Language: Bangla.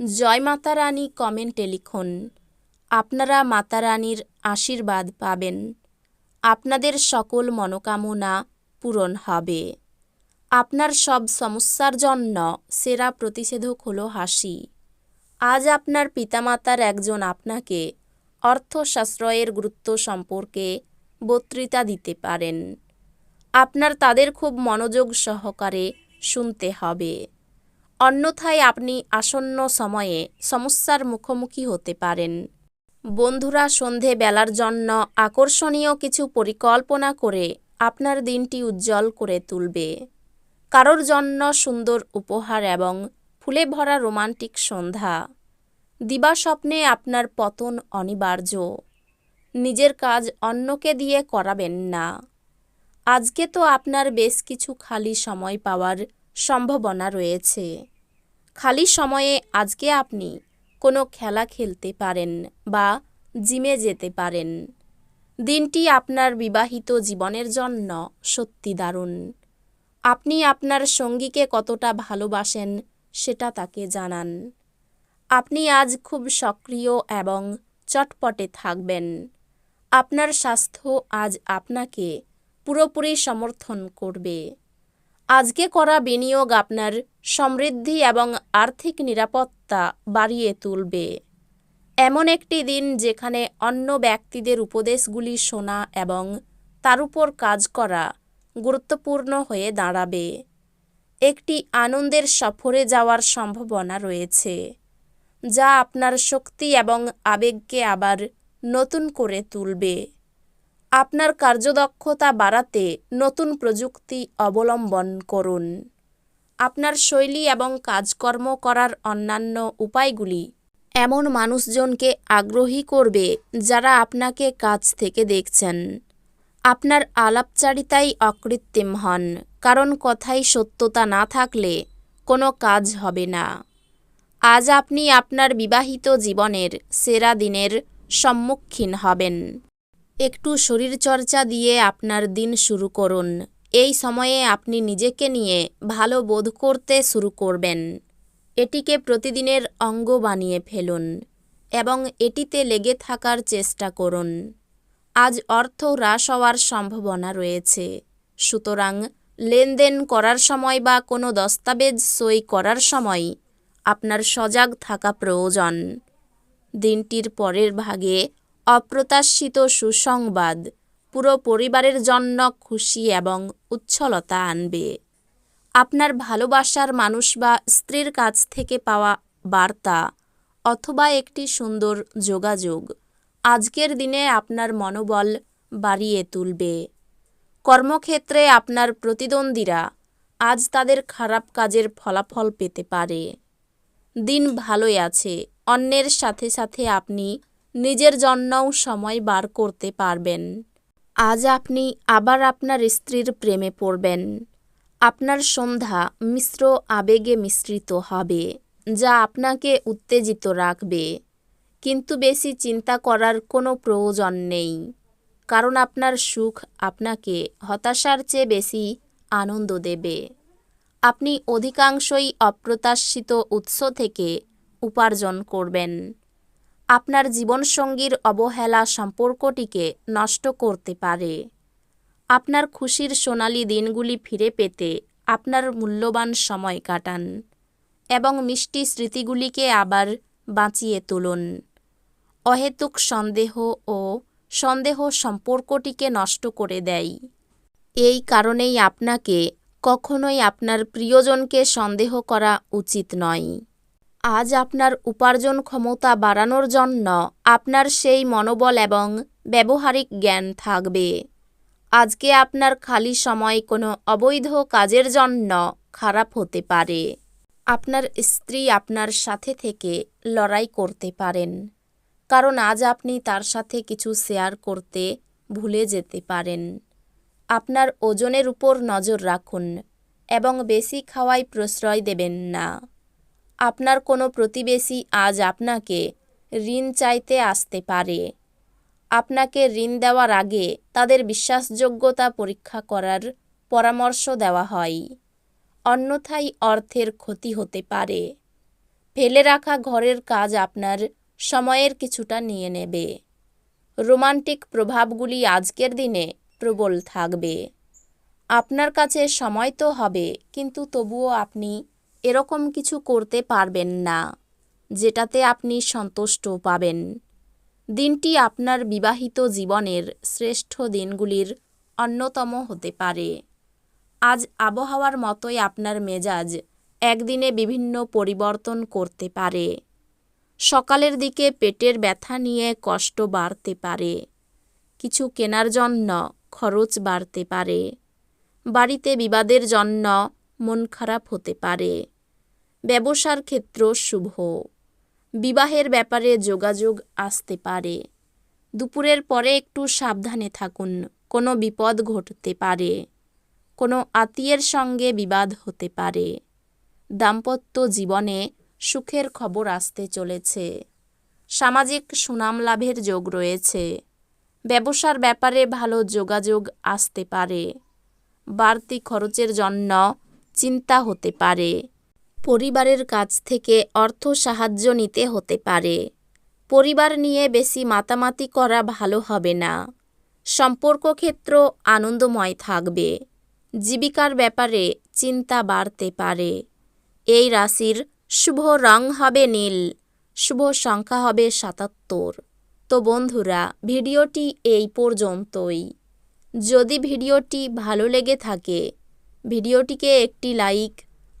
জয় মাতারানী কমেন্টে লিখুন, আপনারা মাতারানীর আশীর্বাদ পাবেন। আপনাদের সকল মনোকামনা পূরণ হবে। আপনার সব সমস্যার জন্য সেরা প্রতিষেধক হলো হাসি। আজ আপনার পিতামাতার একজন আপনাকে অর্থ সাশ্রয়ের গুরুত্ব সম্পর্কে বক্তৃতা দিতে পারেন। আপনার তাদের খুব মনোযোগ সহকারে শুনতে হবে। অন্যথায় আপনি আসন্ন সময়ে সমস্যার মুখোমুখি হতে পারেন। বন্ধুরা, সন্ধে বেলার জন্য আকর্ষণীয় কিছু পরিকল্পনা করে আপনার দিনটি উজ্জ্বল করে তুলবে। কারোর জন্য সুন্দর উপহার এবং ফুলে ভরা রোমান্টিক সন্ধ্যা। দিবা স্বপ্নে আপনার পতন অনিবার্য। নিজের কাজ অন্যকে দিয়ে করাবেন না। আজকে তো আপনার বেশ কিছু খালি সময় পাওয়ার সম্ভাবনা রয়েছে। খালি সময়ে আজকে আপনি কোনো খেলা খেলতে পারেন বা জিমে যেতে পারেন। দিনটি আপনার বিবাহিত জীবনের জন্য সত্যি দারুণ। আপনি আপনার সঙ্গীকে কতটা ভালোবাসেন সেটা তাকে জানান। আপনি আজ খুব সক্রিয় এবং চটপটে থাকবেন। আপনার স্বাস্থ্য আজ আপনাকে পুরোপুরি সমর্থন করবে। আজকে করা বিনিয়োগ আপনার সমৃদ্ধি এবং আর্থিক নিরাপত্তা বাড়িয়ে তুলবে। এমন একটি দিন যেখানে অন্য ব্যক্তিদের উপদেশগুলি শোনা এবং তার উপর কাজ করা গুরুত্বপূর্ণ হয়ে দাঁড়াবে। একটি আনন্দের সফরে যাওয়ার সম্ভাবনা রয়েছে, যা আপনার শক্তি এবং আবেগকে আবার নতুন করে তুলবে। আপনার কার্যদক্ষতা বাড়াতে নতুন প্রযুক্তি অবলম্বন করুন। আপনার শৈলী এবং কাজকর্ম করার অন্যান্য উপায়গুলি এমন মানুষজনকে আগ্রহী করবে যারা আপনাকে কাজ থেকে দেখছেন। আপনার আলাপচারিতাই অকৃত্রিম হন, কারণ কথাই সত্যতা না থাকলে কোনো কাজ হবে না। আজ আপনি আপনার বিবাহিত জীবনের সেরা দিনের সম্মুখীন হবেন। একটু শরীরচর্চা দিয়ে আপনার দিন শুরু করুন। এই সময়ে আপনি নিজেকে নিয়ে ভালো বোধ করতে শুরু করবেন। এটিকে প্রতিদিনের অঙ্গ বানিয়ে ফেলুন এবং এটিতে লেগে থাকার চেষ্টা করুন। আজ অর্থ হ্রাস হওয়ার সম্ভাবনা রয়েছে। সুতরাং লেনদেন করার সময় বা কোনো দস্তাবেজ সই করার সময় আপনার সজাগ থাকা প্রয়োজন। দিনটির পরের ভাগে অপ্রত্যাশিত সুসংবাদ। পুরো পরিবারের জন্য খুশি এবং উচ্ছলতা আনবে। আপনার ভালোবাসার মানুষ বা স্ত্রীর কাছ থেকে পাওয়া বার্তা অথবা একটি সুন্দর যোগাযোগ আজকের দিনে আপনার মনোবল বাড়িয়ে তুলবে। কর্মক্ষেত্রে আপনার প্রতিদ্বন্দ্বীরা আজ তাদের খারাপ কাজের ফলাফল পেতে পারে। দিন ভালোই আছে, অন্যের সাথে সাথে আপনি নিজের জন্যও সময় বার করতে পারবেন। আজ আপনি আবার আপনার স্ত্রীর প্রেমে পড়বেন। আপনার সন্ধ্যা মিশ্র আবেগে মিশ্রিত হবে, যা আপনাকে উত্তেজিত রাখবে। কিন্তু বেশি চিন্তা করার কোনো প্রয়োজন নেই, কারণ আপনার সুখ আপনাকে হতাশার চেয়ে বেশি আনন্দ দেবে। আপনি অধিকাংশই অপ্রত্যাশিত উৎস থেকে উপার্জন করবেন। আপনার জীবনসঙ্গীর অবহেলা সম্পর্কটিকে নষ্ট করতে পারে। আপনার খুশির সোনালি দিনগুলি ফিরে পেতে আপনার মূল্যবান সময় কাটান এবং মিষ্টি স্মৃতিগুলিকে আবার বাঁচিয়ে তুলুন। অহেতুক সন্দেহ ও সন্দেহ সম্পর্কটিকে নষ্ট করে দেয়। এই কারণেই আপনাকে কখনোই আপনার প্রিয়জনকে সন্দেহ করা উচিত নয়। আজ আপনার উপার্জন ক্ষমতা বাড়ানোর জন্য আপনার সেই মনোবল এবং ব্যবহারিক জ্ঞান থাকবে। আজকে আপনার খালি সময় কোনো অবৈধ কাজের জন্য খারাপ হতে পারে। আপনার স্ত্রী আপনার সাথে থেকে লড়াই করতে পারেন। কারণ আজ আপনি তার সাথে কিছু শেয়ার করতে ভুলে যেতে পারেন। আপনার ওজনের উপর নজর রাখুন এবং বেশি খাওয়ায় প্রশ্রয় দেবেন না। আপনার কোনো প্রতিবেশী আজ আপনাকে ঋণ চাইতে আসতে পারে। আপনাকে ঋণ দেওয়ার আগে তাদের বিশ্বাসযোগ্যতা পরীক্ষা করার পরামর্শ দেওয়া হয়। অন্যথায় অর্থের ক্ষতি হতে পারে। ফেলে রাখা ঘরের কাজ আপনার সময়ের কিছুটা নিয়ে নেবে। রোমান্টিক প্রভাবগুলি আজকের দিনে প্রবল থাকবে। আপনার কাছে সময় তো হবে, কিন্তু তবুও আপনি এরকম কিছু করতে পারবেন না, যেটাতে আপনি সন্তুষ্ট পাবেন। দিনটি আপনার বিবাহিত জীবনের শ্রেষ্ঠ দিনগুলির অন্যতম হতে পারে। আজ আবহাওয়ার মতোই আপনার মেজাজ একদিনে বিভিন্ন পরিবর্তন করতে পারে। সকালের দিকে পেটের ব্যথা নিয়ে কষ্ট বাড়তে পারে। কিছু কেনার জন্য খরচ বাড়তে পারে। বাড়িতে বিবাদের জন্য মন খারাপ হতে পারে। ব্যবসার ক্ষেত্র শুভ। বিবাহের ব্যাপারে যোগাযোগ আসতে পারে। দুপুরের পরে একটু সাবধানে থাকুন, কোনো বিপদ ঘটতে পারে। কোনো আত্মীয়ের সঙ্গে বিবাদ হতে পারে। দাম্পত্য জীবনে সুখের খবর আসতে চলেছে। সামাজিক সুনাম লাভের যোগ রয়েছে। ব্যবসার ব্যাপারে ভালো যোগাযোগ আসতে পারে। বাড়তি খরচের জন্য চিন্তা হতে পারে। পরিবারের কাছ থেকে অর্থ সাহায্য নিতে হতে পারে। পরিবার নিয়ে বেশি মাতামাতি করা ভালো হবে না। সম্পর্ক ক্ষেত্র আনন্দময় থাকবে। জীবিকার ব্যাপারে চিন্তা বাড়তে পারে। এই রাশির শুভ রং হবে নীল, শুভ সংখ্যা হবে সাতাত্তর। তো বন্ধুরা, ভিডিওটি এই পর্যন্তই। যদি ভিডিওটি ভালো লেগে থাকে, ভিডিওটিকে একটি লাইক